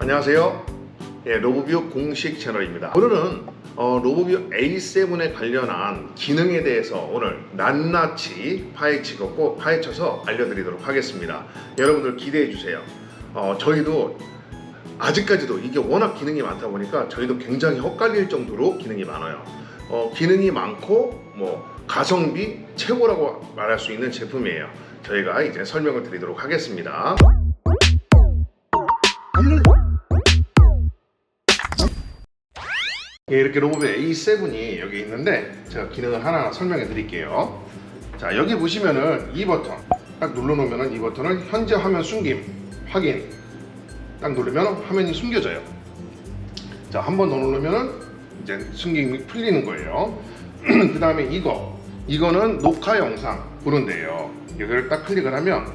안녕하세요. 예, 로보뷰 공식 채널입니다. 오늘은 어, 로보뷰 A7에 관련한 기능에 대해서 오늘 낱낱이 파헤치고 파헤쳐서 알려드리도록 하겠습니다. 여러분들 기대해 주세요. 어, 저희도 아직까지도 이게 워낙 기능이 많다 보니까 저희도 굉장히 헛갈릴 정도로 기능이 많아요. 어, 기능이 많고 뭐 가성비 최고라고 말할 수 있는 제품이에요. 저희가 이제 설명을 드리도록 하겠습니다. 이렇게 로봇 A7이 여기 있는데 제가 기능을 하나 설명해 드릴게요. 자, 여기 보시면은 이 버튼 딱 눌러 놓으면은 이 버튼을 현재 화면 숨김 확인 딱 누르면 화면이 숨겨져요. 자, 한 번 더 누르면은 이제 숨김이 풀리는 거예요. 그 다음에 이거 이거는 녹화 영상 보는데요. 여기를 딱 클릭을 하면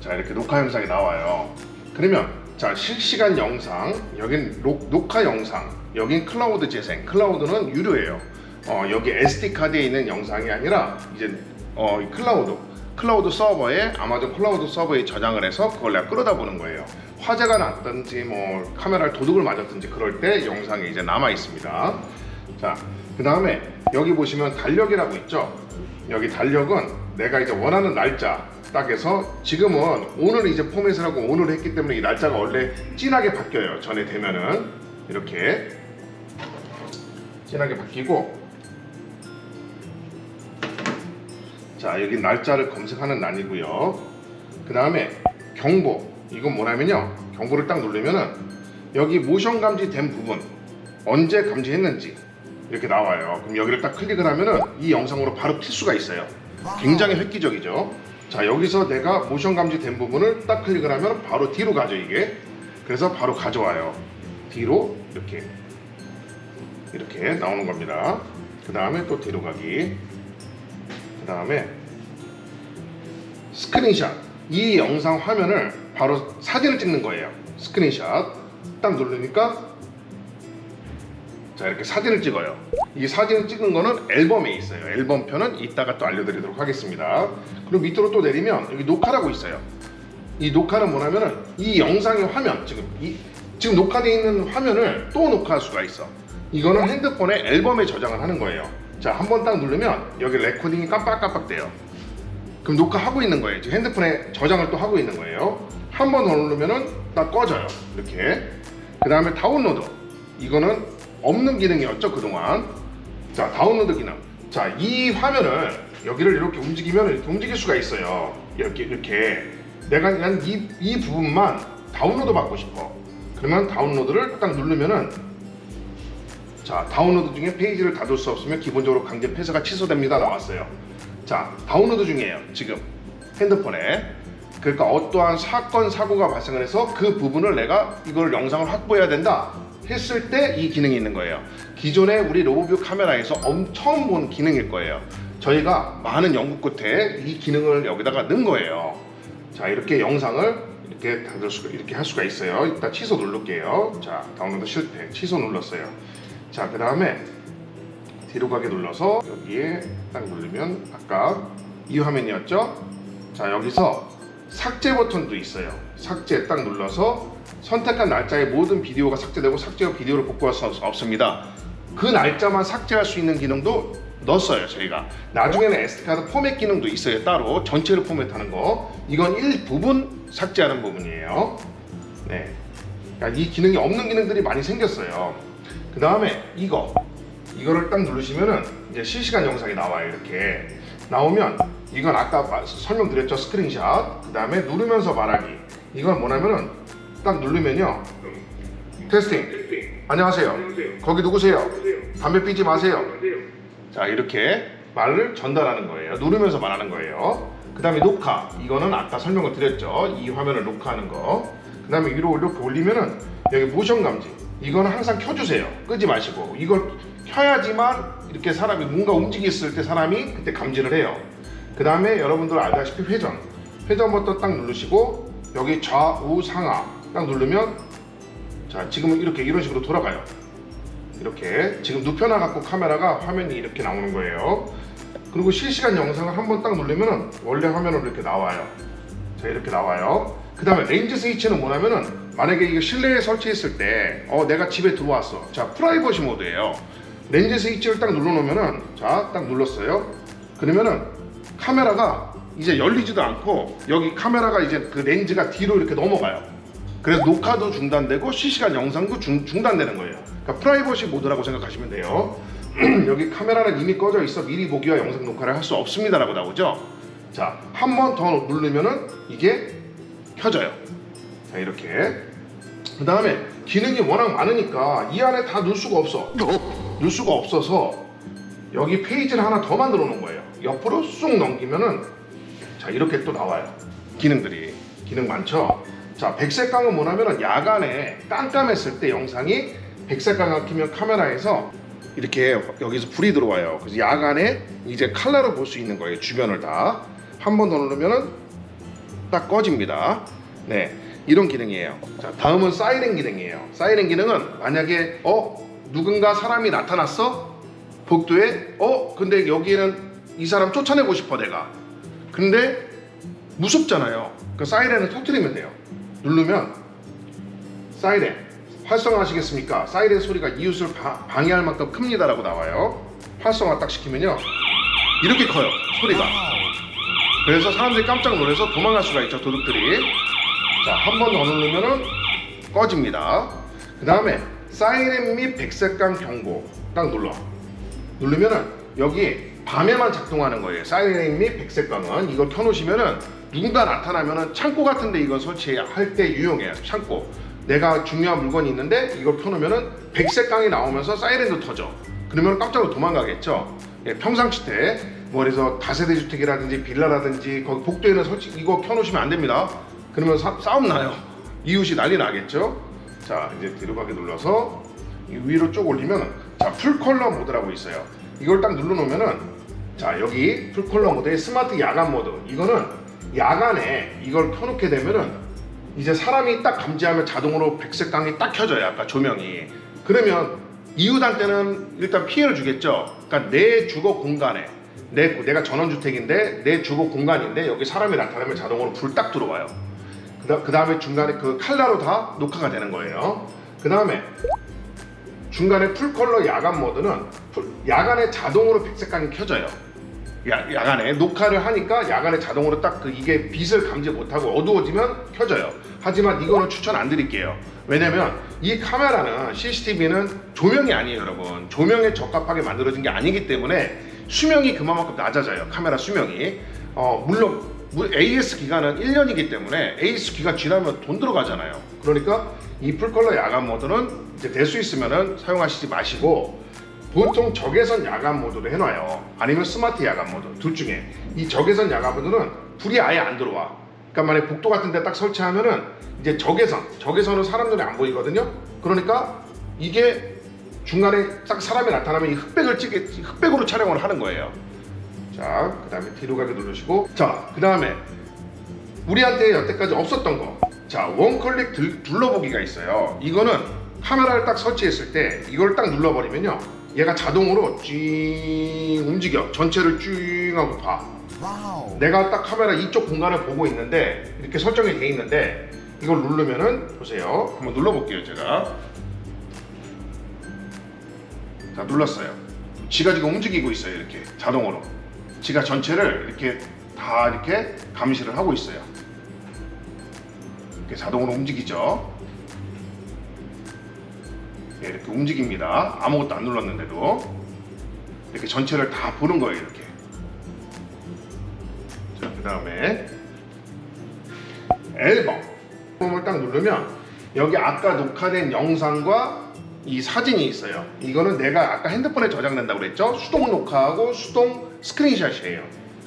자 이렇게 녹화 영상이 나와요. 그러면 자 실시간 영상 여긴 녹, 녹화 영상 여긴 클라우드 재생 클라우드는 유료예요. 어, 여기 SD 카드에 있는 영상이 아니라 이제 어, 이 클라우드 클라우드 서버에 아마존 클라우드 서버에 저장을 해서 그걸 내가 끌어다 보는 거예요. 화재가 났든지 뭐 카메라를 도둑을 맞았든지 그럴 때 영상이 이제 남아 있습니다. 자, 그 다음에 여기 보시면 달력이라고 있죠. 여기 달력은 내가 이제 원하는 날짜 딱 해서 지금은 오늘 이제 포맷을 하고 오늘 했기 때문에 이 날짜가 원래 진하게 바뀌어요. 전에 되면은 이렇게 진하게 바뀌고 자 여기 날짜를 검색하는 난이고요. 그 다음에 경보 이건 뭐냐면요 경보를 딱 누르면은 여기 모션 감지된 부분 언제 감지했는지 이렇게 나와요. 그럼 여기를 딱 클릭을 하면은 이 영상으로 바로 튈 수가 있어요. 굉장히 획기적이죠. 자 여기서 내가 모션 감지된 부분을 딱 클릭을 하면 바로 뒤로 가죠 이게. 그래서 바로 가져와요. 뒤로 이렇게 이렇게 나오는 겁니다. 그 다음에 또 뒤로 가기. 그 다음에 스크린샷. 이 영상 화면을 바로 사진을 찍는 거예요. 스크린샷. 딱 누르니까 자 이렇게 사진을 찍어요. 이 사진을 찍은 거는 앨범에 있어요. 앨범편은 이따가 또 알려드리도록 하겠습니다. 그리고 밑으로 또 내리면 여기 녹화라고 있어요. 이 녹화는 뭐냐면은 이 영상의 화면 지금 이 지금 녹화되어 있는 화면을 또 녹화할 수가 있어. 이거는 핸드폰에 앨범에 저장을 하는 거예요. 자 한 번 딱 누르면 여기 레코딩이 깜빡깜빡 돼요. 그럼 녹화하고 있는 거예요. 지금 핸드폰에 저장을 또 하고 있는 거예요. 한번더 누르면은 딱 꺼져요. 이렇게. 그 다음에 다운로드. 이거는 없는 기능이었죠 그동안. 자 다운로드 기능. 자 이 화면을 여기를 이렇게 움직이면 이렇게 움직일 수가 있어요. 이렇게 이렇게. 내가 그냥 이, 이 부분만 다운로드 받고 싶어. 그러면 다운로드를 딱 누르면은 자 다운로드 중에 페이지를 닫을 수 없으면 기본적으로 강제 폐쇄가 취소됩니다 나왔어요. 자 다운로드 중이에요 지금 핸드폰에. 그러니까 어떠한 사건 사고가 발생을 해서 그 부분을 내가 이걸 영상을 확보해야 된다 했을 때 이 기능이 있는 거예요. 기존에 우리 로보뷰 카메라에서 엄청 본 기능일 거예요. 저희가 많은 연구 끝에 이 기능을 여기다가 넣은 거예요. 자 이렇게 영상을 이렇게 닫을 수가 이렇게 할 수가 있어요. 일단 취소 누를게요. 자 다운로드 실패 취소 눌렀어요. 자 그 다음에 뒤로 가게 눌러서 여기에 딱 누르면 아까 이 화면이었죠? 자 여기서 삭제 버튼도 있어요. 삭제 딱 눌러서 선택한 날짜에 모든 비디오가 삭제되고 삭제후 비디오를 복구할 수 없- 없습니다. 그 날짜만 삭제할 수 있는 기능도 넣었어요 저희가. 나중에는 SD카드 포맷 기능도 있어요 따로 전체를 포맷하는 거. 이건 일부분 삭제하는 부분이에요. 네. 그러니까 이 기능이 없는 기능들이 많이 생겼어요. 그 다음에 이거 이거를 딱 누르시면은 이제 실시간 영상이 나와요 이렇게 나오면 이건 아까 마- 설명드렸죠? 스크린샷. 그 다음에 누르면서 말하기. 이건 뭐냐면은 딱 누르면요. 테스팅. 안녕하세요. 거기 누구세요? 담배 피지 마세요. 자 이렇게 말을 전달하는 거예요. 누르면서 말하는 거예요. 그 다음에 녹화. 이거는 아까 설명을 드렸죠? 이 화면을 녹화하는 거그 다음에 위로 이렇게 올리면은 여기 모션 감지. 이거는 항상 켜주세요. 끄지 마시고. 이걸 켜야지만 이렇게 사람이 뭔가 움직였을 때 사람이 그때 감지를 해요 그 다음에 여러분들 알다시피 회전 회전 버튼 딱 누르시고 여기 좌우 상하 딱 누르면 자 지금은 이렇게 이런 식으로 돌아가요 이렇게 지금 눕혀놔 갖고 카메라가 화면이 이렇게 나오는 거예요 그리고 실시간 영상을 한번 딱 누르면 원래 화면으로 이렇게 나와요 자 이렇게 나와요 그 다음에 렌즈 스위치는 뭐냐면은 만약에 이거 실내에 설치했을 때 어, 내가 집에 들어왔어. 자, 프라이버시 모드예요. 렌즈 스위치를 딱 눌러 놓으면은 자, 딱 눌렀어요. 그러면은 카메라가 이제 열리지도 않고 여기 카메라가 이제 그 렌즈가 뒤로 이렇게 넘어가요. 그래서 녹화도 중단되고 실시간 영상도 중, 중단되는 거예요. 그러니까 프라이버시 모드라고 생각하시면 돼요. 여기 카메라는 이미 꺼져 있어 미리 보기와 영상 녹화를 할 수 없습니다라고 나오죠. 자, 한 번 더 누르면은 이게 켜져요. 자, 이렇게. 그 다음에 기능이 워낙 많으니까 이 안에 다 넣을 수가 없어. 넣을 수가 없어서 여기 페이지를 하나 더 만들어 놓은 거예요. 옆으로 쑥 넘기면은 자, 이렇게 또 나와요. 기능들이. 기능 많죠? 자, 백색광은 뭐냐면은 야간에 깜깜했을 때 영상이 백색광을 켜면 카메라에서 이렇게 여기서 불이 들어와요. 그래서 야간에 이제 칼라로 볼 수 있는 거예요. 주변을 다. 한 번 더 누르면은 딱 꺼집니다. 네. 이런 기능이에요. 자, 다음은 사이렌 기능이에요. 사이렌 기능은 만약에 어 누군가 사람이 나타났어 복도에 어 근데 여기에는 이 사람 쫓아내고 싶어 내가. 근데 무섭잖아요. 그 사이렌을 터트리면 돼요. 누르면 사이렌 활성화하시겠습니까? 사이렌 소리가 이웃을 바- 방해할 만큼 큽니다라고 나와요. 활성화 딱 시키면요 이렇게 커요 소리가. 그래서 사람들이 깜짝 놀라서 도망갈 수가 있죠 도둑들이. 자 한 번 더 누르면은 꺼집니다. 그 다음에 사이렌 및 백색감 경고 딱 눌러. 누르면은 여기 밤에만 작동하는 거예요. 사이렌 및 백색광은 이걸 켜놓으시면은 누군가 나타나면은 창고 같은데 이거 설치할 때 유용해요. 창고. 내가 중요한 물건이 있는데 이걸 켜놓으면은 백색광이 나오면서 사이렌도 터져. 그러면 깜짝으로 도망가겠죠. 예, 평상시 때, 뭐 그래서 다세대 주택이라든지 빌라라든지 거기 복도에는 설치 이거 켜놓으시면 안 됩니다. 그러면 사- 싸움 나요. 이웃이 난리 나겠죠. 자 이제 뒤로 가게 눌러서 이 위로 쭉 올리면 자 풀컬러 모드라고 있어요. 이걸 딱 눌러놓으면은 자 여기 풀컬러 모드의 스마트 야간 모드 이거는 야간에 이걸 켜놓게 되면은 이제 사람이 딱 감지하면 자동으로 백색광이 딱 켜져요. 아까 조명이 그러면 이웃한테는 일단 피해를 주겠죠. 그러니까 내 주거 공간에 내 내가 전원주택인데 내 주거 공간인데 여기 사람이 나타나면 자동으로 불 딱 들어와요. 그 다음에 중간에 그 칼라로 다 녹화가 되는 거예요. 그 다음에 중간에 풀컬러 야간 모드는 풀- 야간에 자동으로 백색광이 켜져요. 야, 야간에 녹화를 하니까 야간에 자동으로 딱 그 이게 빛을 감지 못하고 어두워지면 켜져요. 하지만 이거는 추천 안 드릴게요. 왜냐면 이 카메라는 CCTV는 조명이 아니에요, 여러분. 조명에 적합하게 만들어진 게 아니기 때문에 수명이 그만큼 낮아져요. 카메라 수명이. 어, 물론 물- AS 기간은 1년이기 때문에 AS 기간 지나면 돈 들어가잖아요. 그러니까 이 풀컬러 야간 모드는 이제 될 수 있으면은 사용하시지 마시고 보통 적외선 야간 모드로 해놔요. 아니면 스마트 야간 모드 둘 중에 이 적외선 야간 모드는 불이 아예 안 들어와. 그러니까 만약 에 복도 같은 데 딱 설치하면은 이제 적외선, 적외선은 사람들이 안 보이거든요. 그러니까 이게 중간에 딱 사람이 나타나면 이 흑백을 찍게 흑백으로 촬영을 하는 거예요. 자, 그 다음에 뒤로 가게 누르시고 자, 그 다음에 우리한테 여태까지 없었던 거. 자, 원클릭 들- 둘러보기가 있어요. 이거는 카메라를 딱 설치했을 때 이걸 딱 눌러버리면요. 얘가 자동으로 쭉 움직여. 전체를 쭉 하고 봐. 내가 딱 카메라 이쪽 공간을 보고 있는데 이렇게 설정이 돼 있는데 이걸 누르면은 보세요. 한번 눌러볼게요, 제가. 자, 눌렀어요. 지가 지금 움직이고 있어요, 이렇게 자동으로. 지가 전체를 이렇게 다 이렇게 감시를 하고 있어요. 이렇게 자동으로 움직이죠. 예, 이렇게 움직입니다. 아무것도 안 눌렀는데도 이렇게 전체를 다 보는 거예요, 이렇게. 자, 그 다음에 앨범. 앨범을 딱 누르면 여기 아까 녹화된 영상과 이 사진이 있어요. 이거는 내가 아까 핸드폰에 저장된다고 그랬죠? 수동 녹화하고 수동 스크린샷이에요.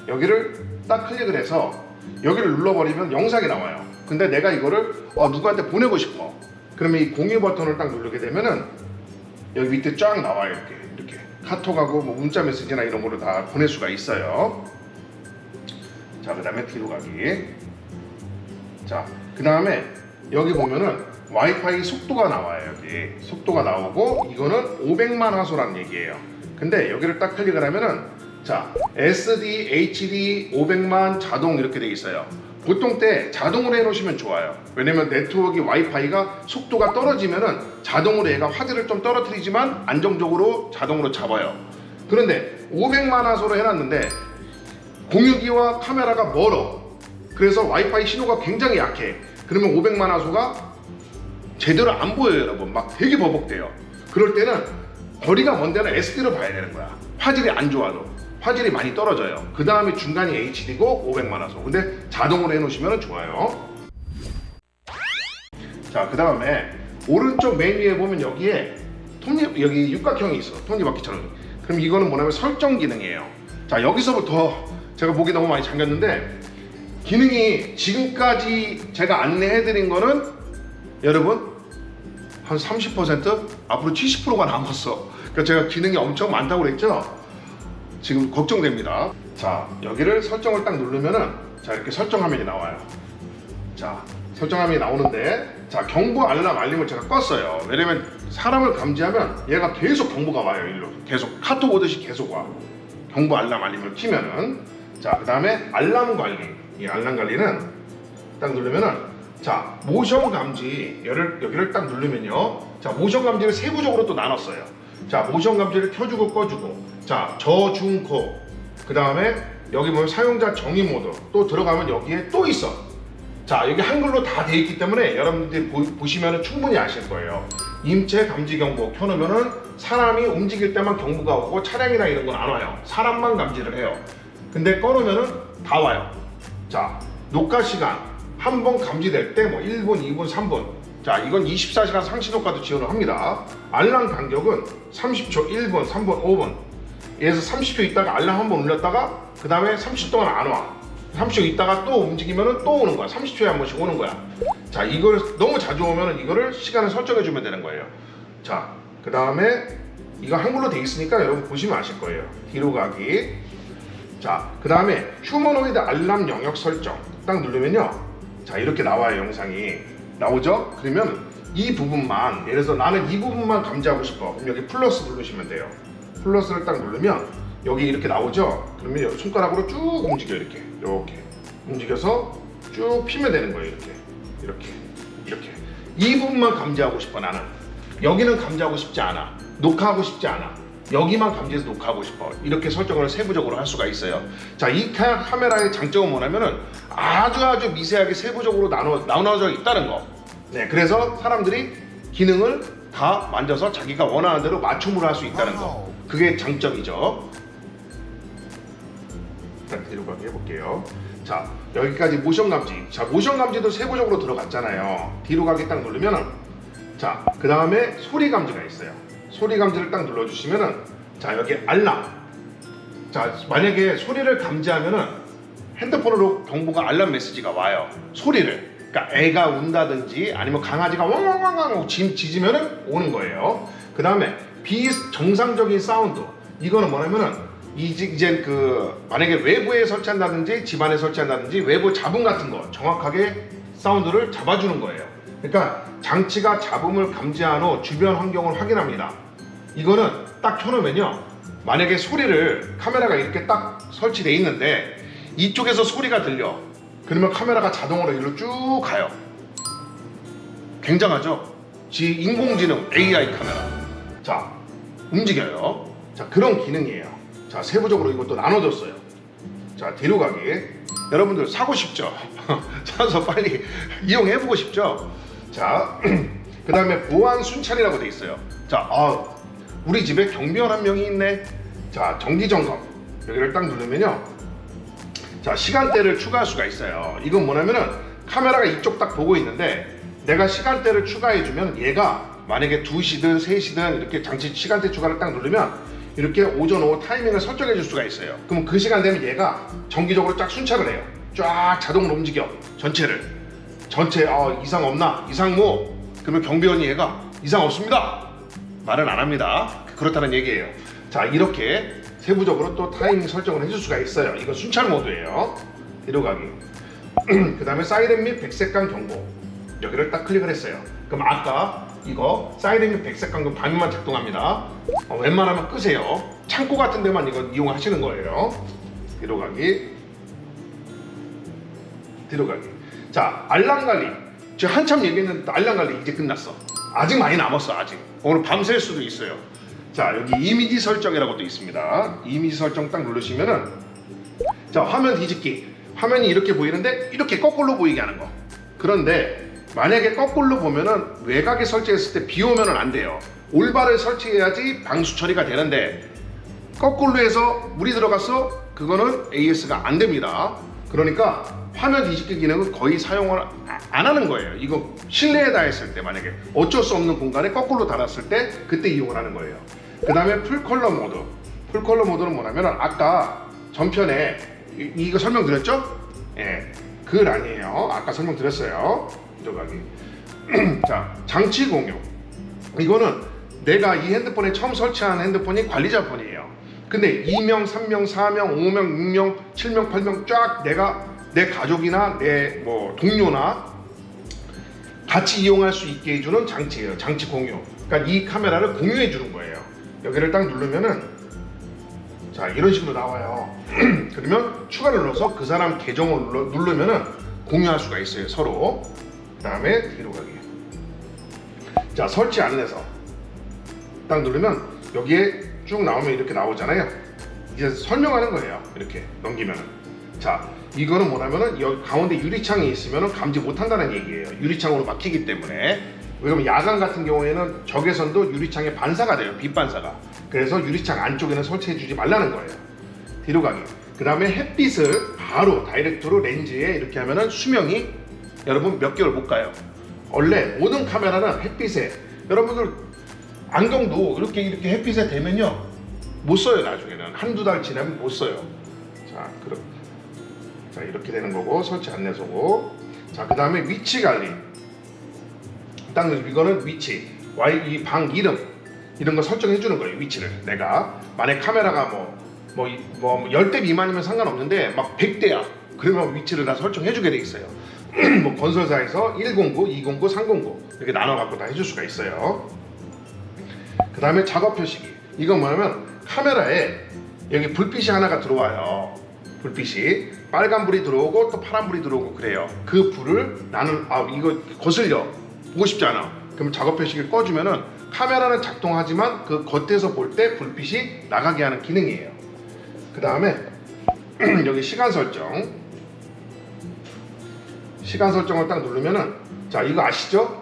여기를 딱 클릭을 해서 여기를 눌러버리면 영상이 나와요. 근데 내가 이거를 어, 누구한테 보내고 싶어. 그러면 이 공유 버튼을 딱 누르게 되면은 여기 밑에 쫙 나와요. 이렇게 이렇게 카톡하고 뭐 문자 메시지나 이런 거를 다 보낼 수가 있어요. 자, 그 다음에 뒤로 가기. 자, 그 다음에 여기 보면은 와이파이 속도가 나와요. 여기 속도가 나오고 이거는 500만 화소란 얘기예요. 근데 여기를 딱 클릭을 하면은 자 SD, HD 500만 자동 이렇게 돼 있어요. 보통 때 자동으로 해놓으시면 좋아요. 왜냐면 네트워크 와이파이가 속도가 떨어지면은 자동으로 얘가 화질을 좀 떨어뜨리지만 안정적으로 자동으로 잡아요. 그런데 500만 화소로 해놨는데 공유기와 카메라가 멀어. 그래서 와이파이 신호가 굉장히 약해. 그러면 500만 화소가 제대로 안 보여요, 여러분. 막 되게 버벅대요. 그럴 때는 거리가 먼 데는 SD로 봐야 되는 거야. 화질이 안 좋아도. 화질이 많이 떨어져요. 그 다음에 중간이 HD고 500만 화소. 근데 자동으로 해놓으시면 좋아요. 자, 그 다음에 오른쪽 메뉴에 보면 여기에 톱니 여기 육각형이 있어. 톱니바퀴처럼. 그럼 이거는 뭐냐면 설정 기능이에요. 자, 여기서부터 제가 목이 너무 많이 잠겼는데 기능이 지금까지 제가 안내해드린 거는 여러분 한 30% 앞으로 70%가 남았어. 그러니까 제가 기능이 엄청 많다고 그랬죠. 지금 걱정됩니다. 자 여기를 설정을 딱 누르면은 자 이렇게 설정 화면이 나와요. 자 설정 화면이 나오는데 자 경보 알람 알림을 제가 껐어요. 왜냐면 사람을 감지하면 얘가 계속 경보가 와요 일로 계속 카톡 오듯이 계속 와. 경보 알람 알림을 키면은 자 그 다음에 알람 관리 이 알람 관리는 딱 누르면은 자 모션 감지 여기를 여기를 딱 누르면요 자 모션 감지를 세부적으로 또 나눴어요 자 모션 감지를 켜주고 꺼주고 자 저중고 그 다음에 여기 보면 사용자 정의 모드. 또 들어가면 여기에 또 있어. 자 여기 한글로 다 돼 있기 때문에 여러분들이 보, 시면 충분히 아실 거예요. 임체 감지 경보 켜놓으면은 사람이 움직일 때만 경보가 오고 차량이나 이런 건 안 와요. 사람만 감지를 해요. 근데 꺼놓으면은 다 와요. 자 녹화 시간. 한 번 감지될 때 뭐 1분, 2분, 3분. 자 이건 24시간 상시 녹화도 지원을 합니다. 알람 간격은 30초, 1분, 3분, 5분 얘에서 30초 있다가 알람 한 번 울렸다가 그 다음에 30초 동안 안 와 30초 있다가 또 움직이면은 또 오는 거야 30초에 한 번씩 오는 거야 자 이걸 너무 자주 오면은 이거를 시간을 설정해 주면 되는 거예요 자 그 다음에 이거 한글로 돼 있으니까 여러분 보시면 아실 거예요 뒤로 가기 자, 그 다음에 휴머노이드 알람 영역 설정 딱 누르면요. 자, 이렇게 나와요, 영상이. 나오죠? 그러면 이 부분만, 예를 들어서 나는 이 부분만 감지하고 싶어. 그럼 여기 플러스 누르시면 돼요. 플러스를 딱 누르면 여기 이렇게 나오죠? 그러면 여기 손가락으로 쭉 움직여, 이렇게. 이렇게. 움직여서 쭉 피면 되는 거예요, 이렇게. 이렇게. 이렇게. 이 부분만 감지하고 싶어, 나는. 여기는 감지하고 싶지 않아. 녹화하고 싶지 않아. 여기만 감지해서 녹화하고 싶어 이렇게 설정을 세부적으로 할 수가 있어요 자이 카메라의 장점은 뭐냐면은 아주 아주 미세하게 세부적으로 나눠, 나눠져 있다는 거네 그래서 사람들이 기능을 다 만져서 자기가 원하는 대로 맞춤으로 할 수 있다는 거 그게 장점이죠. 일단 뒤로 가게 해볼게요. 자 여기까지 모션 감지. 자 모션 감지도 세부적으로 들어갔잖아요. 뒤로 가기 딱 누르면은 자그 다음에 소리 감지가 있어요. 소리 감지를 딱 눌러주시면은 자 여기 알람. 자 만약에 소리를 감지하면은 핸드폰으로 경보가 알람 메시지가 와요. 소리를. 그러니까 애가 운다든지 아니면 강아지가 왕왕왕왕 짖- 짖으면은 오는 거예요. 그 다음에 비정상적인 사운드 이거는 뭐냐면은 이제 그 만약에 외부에 설치한다든지 집안에 설치한다든지 외부 잡음 같은 거 정확하게 사운드를 잡아주는 거예요. 그러니까 장치가 잡음을 감지한 후 주변 환경을 확인합니다. 이거는 딱 켜놓으면요. 만약에 소리를 카메라가 이렇게 딱 설치돼 있는데 이쪽에서 소리가 들려. 그러면 카메라가 자동으로 이리로 쭉 가요. 굉장하죠? 지 인공지능 AI 카메라. 자, 움직여요. 자, 그런 기능이에요. 자, 세부적으로 이것도 나눠줬어요. 자, 뒤로 가기. 여러분들 사고 싶죠? 사서 빨리 이용해보고 싶죠? 자, 그 다음에 보안 순찰이라고 돼 있어요. 자, 아, 우리 집에 경비원 한 명이 있네. 자, 정기 점검. 여기를 딱 누르면요. 자, 시간대를 추가할 수가 있어요. 이건 뭐냐면은 카메라가 이쪽 딱 보고 있는데 내가 시간대를 추가해주면 얘가 만약에 2시든 3시든 이렇게 장치 시간대 추가를 딱 누르면 이렇게 오전 오후 타이밍을 설정해 줄 수가 있어요. 그럼 그 시간 되면 얘가 정기적으로 쫙 순찰을 해요. 쫙 자동으로 움직여. 전체를. 전체 어, 이상 없나? 이상 뭐? 그러면 경비원이 얘가 이상 없습니다. 말은 안 합니다. 그렇다는 얘기예요. 자 이렇게 세부적으로 또 타이밍 설정을 해줄 수가 있어요. 이거 순찰 모드예요. 뒤로 가기. 그 다음에 사이렌 및 백색감 경보 여기를 딱 클릭을 했어요. 그럼 아까 이거 사이렌 및 백색감 방음만 작동합니다. 어, 웬만하면 끄세요. 창고 같은 데만 이거 이용하시는 거예요. 뒤로 가기. 뒤로 가기. 자, 알람 관리. 지금 한참 얘기했는데 알람 관리 이제 끝났어. 아직 많이 남았어, 아직. 오늘 밤샐 수도 있어요. 자, 여기 이미지 설정이라고 또 있습니다. 이미지 설정 딱 누르시면은 자, 화면 뒤집기. 화면이 이렇게 보이는데 이렇게 거꾸로 보이게 하는 거. 그런데 만약에 거꾸로 보면은 외곽에 설치했을 때 비 오면은 안 돼요. 올바를 설치해야지 방수 처리가 되는데 거꾸로 해서 물이 들어갔어? 그거는 AS가 안 됩니다. 그러니까 화면 뒤집기 기능은 거의 사용을 아- 안 하는 거예요. 이거 실내에다 했을 때 만약에 어쩔 수 없는 공간에 거꾸로 달았을 때 그때 이용을 하는 거예요. 그 다음에 풀컬러 모드. 풀컬러 모드는 뭐냐면 아까 전편에 이, 이거 설명드렸죠? 예. 그 아니에요. 아까 설명드렸어요. 들어가기. 자, 장치 공유. 이거는 내가 이 핸드폰에 처음 설치한 핸드폰이 관리자 폰이에요. 근데 2명, 3명, 4명, 5명, 6명, 7명, 8명 쫙 내가 내 가족이나 내 뭐 동료나 같이 이용할 수 있게 해주는 장치예요. 장치 공유. 그러니까 이 카메라를 공유해 주는 거예요. 여기를 딱 누르면은 자 이런 식으로 나와요. 그러면 추가를 눌러서 그 사람 계정을 눌러, 누르면은 공유할 수가 있어요. 서로. 그 다음에 뒤로 가기. 자 설치 안내서 딱 누르면 여기에 쭉 나오면 이렇게 나오잖아요. 이제 설명하는 거예요. 이렇게 넘기면은 자 이거는 뭐냐면은 여기 가운데 유리창이 있으면은 감지 못한다는 얘기예요. 유리창으로 막히기 때문에 왜냐면 야간 같은 경우에는 적외선도 유리창에 반사가 돼요. 빛 반사가. 그래서 유리창 안쪽에는 설치해 주지 말라는 거예요. 뒤로 가기. 그 다음에 햇빛을 바로 다이렉트로 렌즈에 이렇게 하면은 수명이 여러분 몇 개월 못 가요. 원래 모든 카메라는 햇빛에. 여러분들 안경도 이렇게 이렇게 햇빛에 대면요. 못 써요 나중에는. 한두 달 지나면 못 써요. 자 그럼 자 이렇게 되는 거고 설치 안내소고. 자그 다음에 위치 관리. 딱 이거는 위치. Y 이방 이름. 이런 거 설정해 주는 거예요 위치를. 내가 만약 카메라가 뭐뭐 뭐 10대 미만이면 상관없는데 막 100대야. 그러면 위치를 다 설정해 주게 돼 있어요 뭐 건설사에서 109, 209, 309 이렇게 나눠 갖고 다 해줄 수가 있어요. 그 다음에 작업 표시기 이건 뭐냐면 카메라에 여기 불빛이 하나가 들어와요. 불빛이. 빨간 불이 들어오고 또 파란 불이 들어오고 그래요. 그 불을 나는 아 이거 거슬려. 보고 싶지 않아. 그럼 작업 표시기를 꺼주면은 카메라는 작동하지만 그 겉에서 볼 때 불빛이 나가게 하는 기능이에요. 그 다음에 여기 시간 설정 시간 설정을 딱 누르면은 자 이거 아시죠?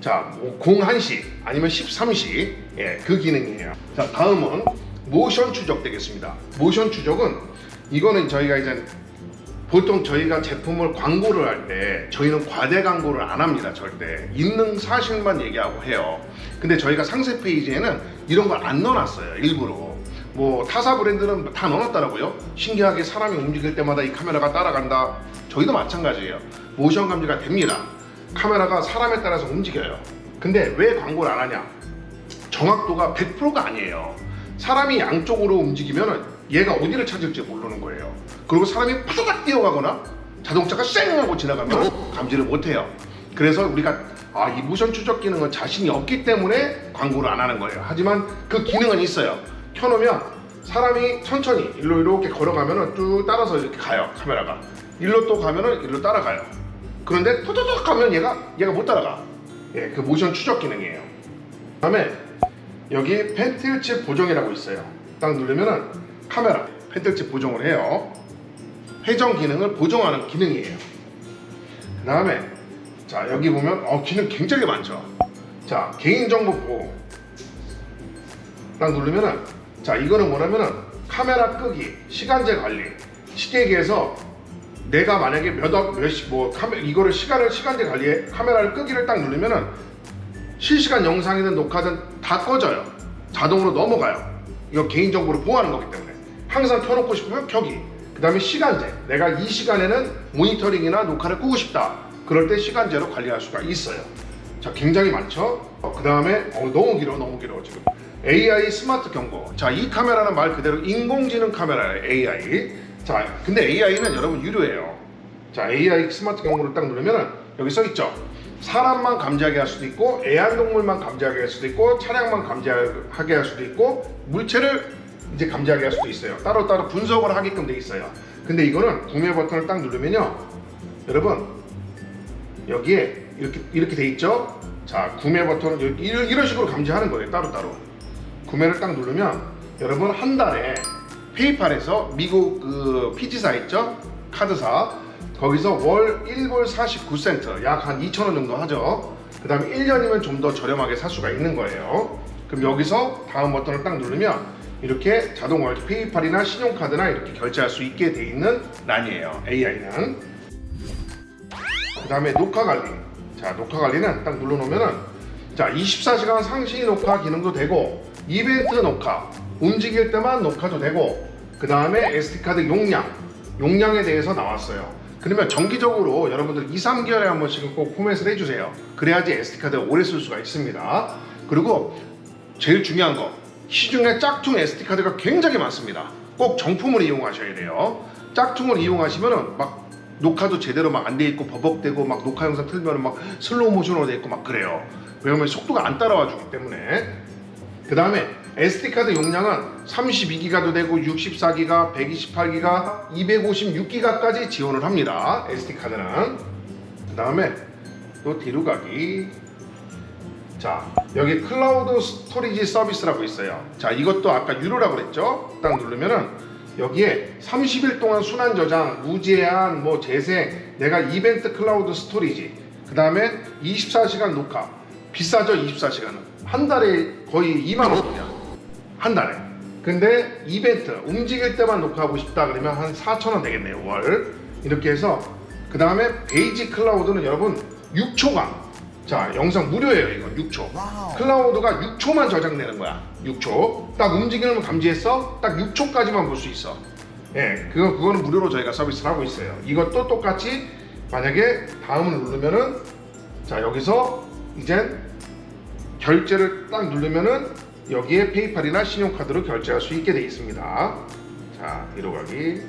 자, 뭐 01시 아니면 13시 예, 그 기능이에요. 자, 다음은 모션 추적 되겠습니다. 모션 추적은 이거는 저희가 이제 보통 저희가 제품을 광고를 할 때 저희는 과대 광고를 안 합니다. 절대 있는 사실만 얘기하고 해요. 근데 저희가 상세 페이지에는 이런 걸 안 넣어놨어요. 일부러. 뭐 타사 브랜드는 다 넣어놨더라고요. 신기하게 사람이 움직일 때마다 이 카메라가 따라간다. 저희도 마찬가지예요. 모션 감지가 됩니다. 카메라가 사람에 따라서 움직여요. 근데 왜 광고를 안 하냐? 정확도가 100%가 아니에요. 사람이 양쪽으로 움직이면 얘가 어디를 찾을지 모르는 거예요. 그리고 사람이 파닥 뛰어가거나 자동차가 쌩 하고 지나가면 감지를 못해요. 그래서 우리가 아, 이 모션 추적 기능은 자신이 없기 때문에 광고를 안 하는 거예요. 하지만 그 기능은 있어요. 켜놓으면 사람이 천천히 일로 이렇게 걸어가면은 쭉 따라서 이렇게 가요. 카메라가. 일로 또 가면은 일로 따라가요. 그런데 토토톡 가면 얘가 얘가 못 따라가. 예, 그 모션 추적 기능이에요. 그 다음에 여기 펜틸칩 보정이라고 있어요. 딱 누르면은 카메라 펜틸칩 보정을 해요. 회전 기능을 보정하는 기능이에요. 그 다음에 자 여기 보면 어 기능 굉장히 많죠. 자 개인정보 보호 딱 누르면은 자 이거는 뭐냐면은 카메라 끄기, 시간제 관리 쉽게 얘기해서 내가 만약에 몇몇뭐 카메 이거를 시간을 시간제 관리에 카메라를 끄기를 딱 누르면은 실시간 영상이든 녹화든 다 꺼져요. 자동으로 넘어가요. 이거 개인정보를 보호하는 거기 때문에 항상 켜놓고 싶으면 켜기. 그 다음에 시간제. 내가 이 시간에는 모니터링이나 녹화를 끄고 싶다. 그럴 때 시간제로 관리할 수가 있어요. 자, 굉장히 많죠? 그 다음에 어, 너무 길어, 너무 길어 지금. AI 스마트 경고. 자, 이 카메라는 말 그대로 인공지능 카메라예요. AI. 자, 근데 AI는 여러분 유료예요. 자, AI 스마트 경고를 딱 누르면은 여기 써 있죠. 사람만 감지하게 할 수도 있고 애완동물만 감지하게 할 수도 있고 차량만 감지하게 할 수도 있고 물체를 이제 감지하게 할 수도 있어요. 따로따로 분석을 하게끔 돼 있어요. 근데 이거는 구매 버튼을 딱 누르면요. 여러분 여기에 이렇게 이렇게 돼 있죠? 자 구매 이렇게 이런, 이런 식으로 감지하는 거예요 따로 따로 구매를 딱 누르면 여러분 한 달에 페이팔에서 미국 그 피지사 있죠? 카드사 거기서 월 1불 49센트 약 한 2,000원 정도 하죠 그 다음에 1년이면 좀 더 저렴하게 살 수가 있는 거예요 그럼 여기서 다음 버튼을 딱 누르면 이렇게 자동으로 페이팔이나 신용카드나 이렇게 결제할 수 있게 돼 있는 란이에요 AI는 그 다음에 녹화 관리. 자, 녹화 관리는 딱 눌러놓으면은 자, 24시간 상시 녹화 기능도 되고 이벤트 녹화, 움직일 때만 녹화도 되고 그 다음에 SD카드 용량, 용량에 대해서 나왔어요. 그러면 정기적으로 여러분들 2, 3개월에 한 번씩은 꼭 포맷을 해주세요. 그래야지 SD카드가 오래 쓸 수가 있습니다. 그리고 제일 중요한 거 시중에 짝퉁 SD카드가 굉장히 많습니다. 꼭 정품을 이용하셔야 돼요. 짝퉁을 이용하시면은 막 녹화도 제대로 막 안 돼 있고 버벅대고 막 녹화 영상 틀면은 막 슬로우 모션으로 돼 있고 막 그래요. 왜냐면 속도가 안 따라와 주기 때문에. 그 다음에 SD 카드 용량은 32기가도 되고 64기가, 128기가, 256기가까지 지원을 합니다. SD 카드는. 그 다음에 또 뒤로 가기. 자 여기 클라우드 스토리지 서비스라고 있어요. 자 이것도 아까 유료라고 그랬죠? 딱 누르면은 여기에 30일 동안 순환 저장, 무제한, 뭐 재생, 내가 이벤트 클라우드 스토리지, 그 다음에 24시간 녹화, 비싸죠 24시간은 한 달에 거의 2만 원이야. 한 달에. 근데 이벤트 움직일 때만 녹화하고 싶다 그러면 한 4천 원 되겠네요 월. 이렇게 해서 그 다음에 베이지 클라우드는 여러분 6초간 자 영상 무료예요 이건 6초. 클라우드가 6초만 저장되는 거야 6초. 딱 움직이는 거 감지해서 딱 6초까지만 볼 수 있어. 예 그거 그거는 무료로 저희가 서비스를 하고 있어요. 이것도 똑같이 만약에 다음을 누르면은 자 여기서 이젠 결제를 딱 누르면은 여기에 페이팔이나 신용카드로 결제할 수 있게 돼 있습니다 자 뒤로 가기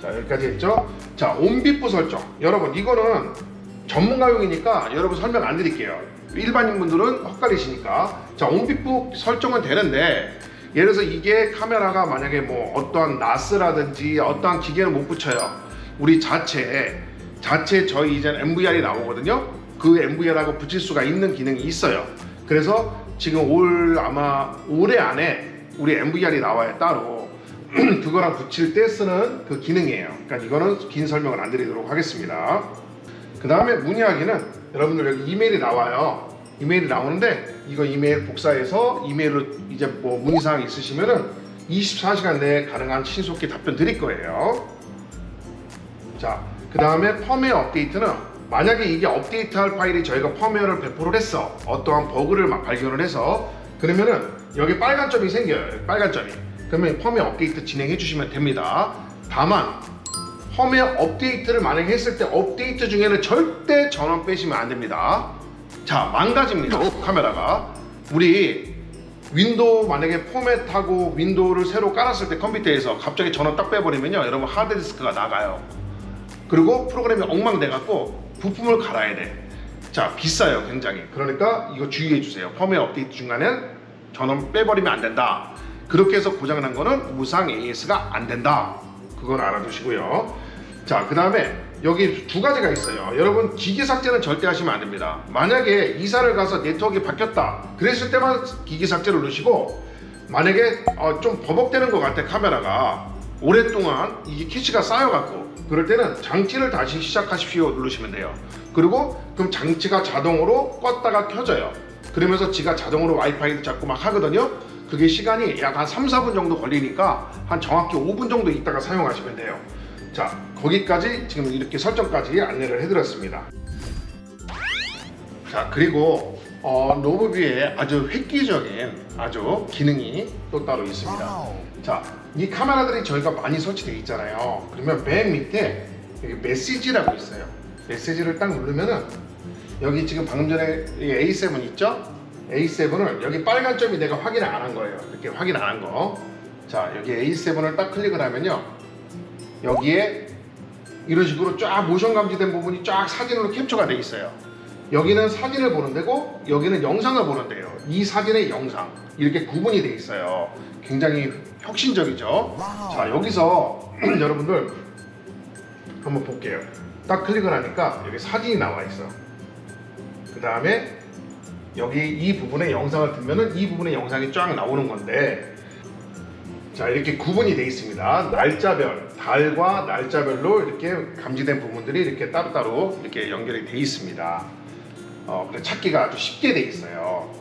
자 여기까지 했죠 자 온비프 설정 여러분 이거는 전문가용이니까 여러분 설명 안 드릴게요. 일반인 분들은 헛갈리시니까. 자, 온비프 설정은 되는데 예를 들어서 이게 카메라가 만약에 뭐 어떠한 나스라든지 어떠한 기계를 못 붙여요. 우리 자체 자체 저희 이제 MVR이 나오거든요. 그 MVR하고 붙일 수가 있는 기능이 있어요. 그래서 지금 올 아마 올해 안에 우리 MVR이 나와요 따로. 그거랑 붙일 때 쓰는 그 기능이에요. 그러니까 이거는 긴 설명을 안 드리도록 하겠습니다. 그 다음에 문의하기는 여러분들 여기 이메일이 나와요. 이메일이 나오는데 이거 이메일 복사해서 이메일로 이제 뭐 문의사항 있으시면은 24시간 내에 가능한 신속히 답변 드릴 거예요. 자, 그 다음에 펌웨어 업데이트는 만약에 이게 업데이트할 파일이 저희가 펌웨어를 배포를 했어. 어떠한 버그를 막 발견을 해서 그러면은 여기 빨간 점이 생겨요. 빨간 점이. 그러면 펌웨어 업데이트 진행해 주시면 됩니다. 다만 펌웨어 업데이트를 만약에 했을 때 업데이트 중에는 절대 전원 빼시면 안 됩니다. 자, 망가집니다. 카메라가. 우리 윈도우 만약에 포맷하고 윈도우를 새로 깔았을 때 컴퓨터에서 갑자기 전원 딱 빼버리면요. 여러분 하드디스크가 나가요. 그리고 프로그램이 엉망돼 갖고 부품을 갈아야 돼. 자, 비싸요, 굉장히. 그러니까 이거 주의해 주세요. 펌웨어 업데이트 중간엔 전원 빼버리면 안 된다. 그렇게 해서 고장 난 거는 무상 AS가 안 된다. 그건 알아두시고요. 자, 그 다음에 여기 두 가지가 있어요. 여러분, 기기 삭제는 절대 하시면 안 됩니다. 만약에 이사를 가서 네트워크가 바뀌었다. 그랬을 때만 기기 삭제를 누르시고, 만약에 어, 좀 버벅대는 것 같아, 카메라가. 오랫동안 이게 캐시가 쌓여갖고, 그럴 때는 장치를 다시 시작하십시오 누르시면 돼요. 그리고 그럼 장치가 자동으로 껐다가 켜져요. 그러면서 지가 자동으로 와이파이도 잡고 막 하거든요. 그게 시간이 약 한 3, 4분 정도 걸리니까 한 정확히 5분 정도 있다가 사용하시면 돼요. 자, 거기까지 지금 이렇게 설정까지 안내를 해드렸습니다. 자, 그리고 어, 노브뷰에 아주 획기적인 아주 기능이 또 따로 있습니다. 자, 이 카메라들이 저희가 많이 설치되어 있잖아요. 그러면 맨 밑에 여기 메시지라고 있어요. 메시지를 딱 누르면은 여기 지금 방금 전에 이 A7 있죠? A7을 여기 빨간 점이 내가 확인을 안 한 거예요. 이렇게 확인 안 한 거. 자, 여기 A7을 딱 클릭을 하면요. 여기에 이런 식으로 쫙 모션 감지된 부분이 쫙 사진으로 캡처가 돼 있어요. 여기는 사진을 보는 데고 여기는 영상을 보는 데요. 이 사진의 영상 이렇게 구분이 돼 있어요. 굉장히 혁신적이죠. 자 여기서 여러분들 한번 볼게요. 딱 클릭을 하니까 여기 사진이 나와 있어. 그 다음에 여기 이 부분에 영상을 틀면은 이 부분에 영상이 쫙 나오는 건데 자 이렇게 구분이 되어 있습니다. 날짜별 달과 날짜별로 이렇게 감지된 부분들이 이렇게 따로따로 이렇게 연결이 되어 있습니다. 어, 찾기가 아주 쉽게 돼 있어요.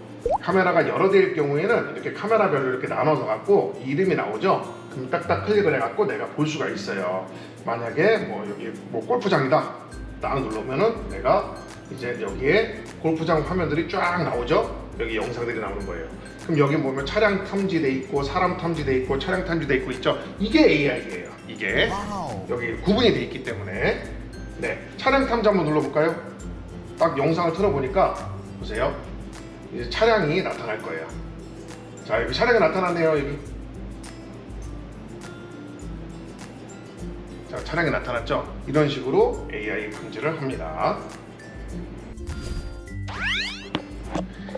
카메라가 여러 대일 경우에는 이렇게 카메라별로 이렇게 나눠서 갖고 이름이 나오죠. 그럼 딱딱 클릭을 해갖고 내가 볼 수가 있어요. 만약에 뭐 여기 뭐 골프장이다 딱 누르면은 내가 이제 여기에 골프장 화면들이 쫙 나오죠. 여기 영상들이 나오는 거예요. 그럼 여기 보면 차량 탐지돼 있고 사람 탐지돼 있고 차량 탐지돼 있고 있죠. 이게 AI예요. 이게 여기 구분이 돼 있기 때문에 네 차량 탐지 한번 눌러볼까요? 딱 영상을 틀어보니까 보세요. 이제 차량이 나타날 거예요. 자 여기 차량이 나타났네요 여기. 자 차량이 나타났죠. 이런 식으로 AI 감지를 합니다.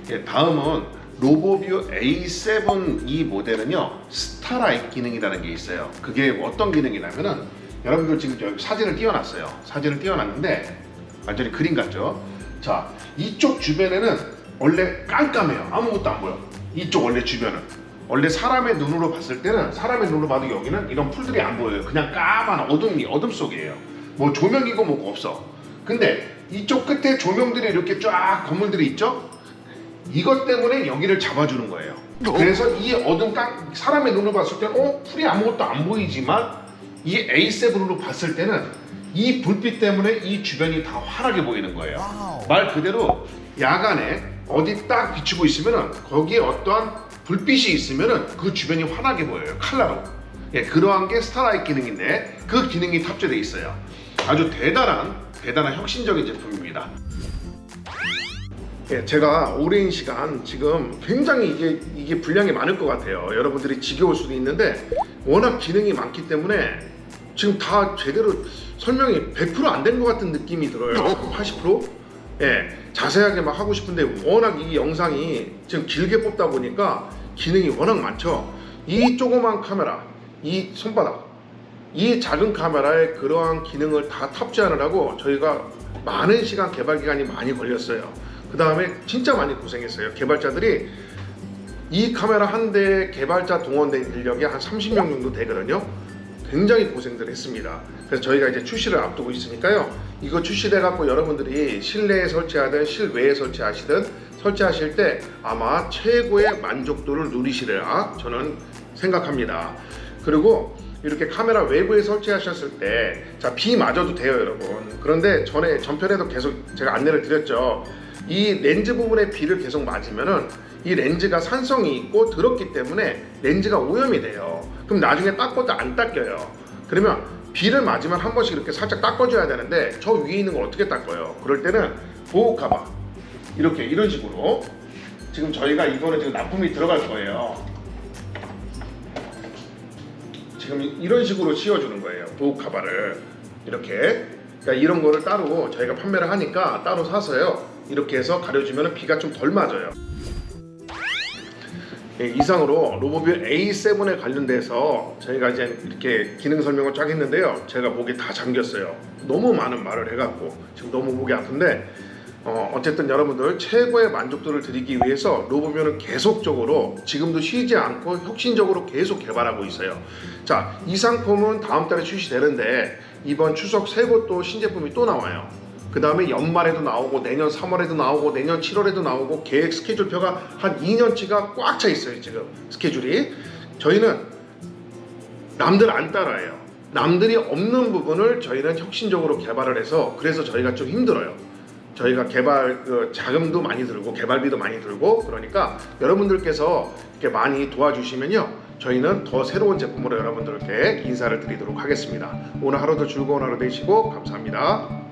예, 다음은 로보뷰 A7 이 모델은요 스타라이트 기능이라는 게 있어요. 그게 어떤 기능이냐면은 여러분들 지금 여기 사진을 띄워놨어요. 사진을 띄워놨는데 완전히 그림 같죠. 자 이쪽 주변에는 원래 깜깜해요. 아무것도 안 보여. 이쪽 원래 주변은 원래 사람의 눈으로 봤을 때는 사람의 눈으로 봐도 여기는 이런 풀들이 안 보여요. 그냥 까만 어둠이 어둠 속이에요. 뭐 조명이고 뭐고 없어. 근데 이쪽 끝에 조명들이 이렇게 쫙 건물들이 있죠. 이것 때문에 여기를 잡아주는 거예요. 그래서 이 어둠 깡 사람의 눈으로 봤을 때는 어 풀이 아무것도 안 보이지만 이 A7으로 봤을 때는 이 불빛 때문에 이 주변이 다 환하게 보이는 거예요. 말 그대로 야간에 어디 딱 비추고 있으면은 거기에 어떠한 불빛이 있으면은 그 주변이 환하게 보여요. 칼라로. 예, 그러한 게 스타라이트 기능인데 그 기능이 탑재되어 있어요. 아주 대단한 대단한 혁신적인 제품입니다. 예, 제가 오랜 시간 지금 굉장히 이게 이게 분량이 많을 것 같아요. 여러분들이 지겨울 수도 있는데 워낙 기능이 많기 때문에 지금 다 제대로 설명이 100%안 된 것 같은 느낌이 들어요. 80%? 예, 자세하게 막 하고 싶은데 워낙 이 영상이 지금 길게 뽑다 보니까 기능이 워낙 많죠. 이 조그만 카메라, 이 손바닥, 이 작은 카메라에 그러한 기능을 다 탑재하느라고 저희가 많은 시간 개발 기간이 많이 걸렸어요. 그 다음에 진짜 많이 고생했어요. 개발자들이 이 카메라 한 대 개발자 동원된 인력이 한 30명 정도 되거든요. 굉장히 고생들 했습니다. 그래서 저희가 이제 출시를 앞두고 있으니까요. 이거 출시돼 갖고 여러분들이 실내에 설치하든 실외에 설치하시든 설치하실 때 아마 최고의 만족도를 누리시리라 저는 생각합니다. 그리고 이렇게 카메라 외부에 설치하셨을 때, 자, 비 맞아도 돼요, 여러분. 그런데 전에 전편에도 계속 제가 안내를 드렸죠. 이 렌즈 부분에 비를 계속 맞으면은 이 렌즈가 산성이 있고 더럽기 때문에 렌즈가 오염이 돼요. 그럼 나중에 닦아도 안 닦여요. 그러면 비를 맞으면 한 번씩 이렇게 살짝 닦아줘야 되는데 저 위에 있는 걸 어떻게 닦아요? 그럴 때는 보호 카바 이렇게 이런 식으로 지금 저희가 이거는 지금 납품이 들어갈 거예요. 지금 이런 식으로 씌워주는 거예요. 보호 카바를 이렇게. 그러니까 이런 거를 따로 저희가 판매를 하니까 따로 사서요. 이렇게 해서 가려주면 비가 좀 덜 맞아요. 예, 이상으로 로보뷰 A7에 관련돼서 저희가 이제 이렇게 기능 설명을 쫙 했는데요. 제가 목이 다 잠겼어요. 너무 많은 말을 해갖고 지금 너무 목이 아픈데 어, 어쨌든 여러분들 최고의 만족도를 드리기 위해서 로보뷰는 계속적으로 지금도 쉬지 않고 혁신적으로 계속 개발하고 있어요. 자, 이 상품은 다음 달에 출시되는데 이번 추석 세고 또 신제품이 또 나와요. 그 다음에 연말에도 나오고 내년 3월에도 나오고 내년 7월에도 나오고 계획 스케줄표가 한 2년치가 꽉 차 있어요 지금 스케줄이. 저희는 남들 안 따라해요. 남들이 없는 부분을 저희는 혁신적으로 개발을 해서 그래서 저희가 좀 힘들어요. 저희가 개발 그 자금도 많이 들고 개발비도 많이 들고 그러니까 여러분들께서 이렇게 많이 도와주시면요. 저희는 더 새로운 제품으로 여러분들께 인사를 드리도록 하겠습니다. 오늘 하루도 즐거운 하루 되시고 감사합니다.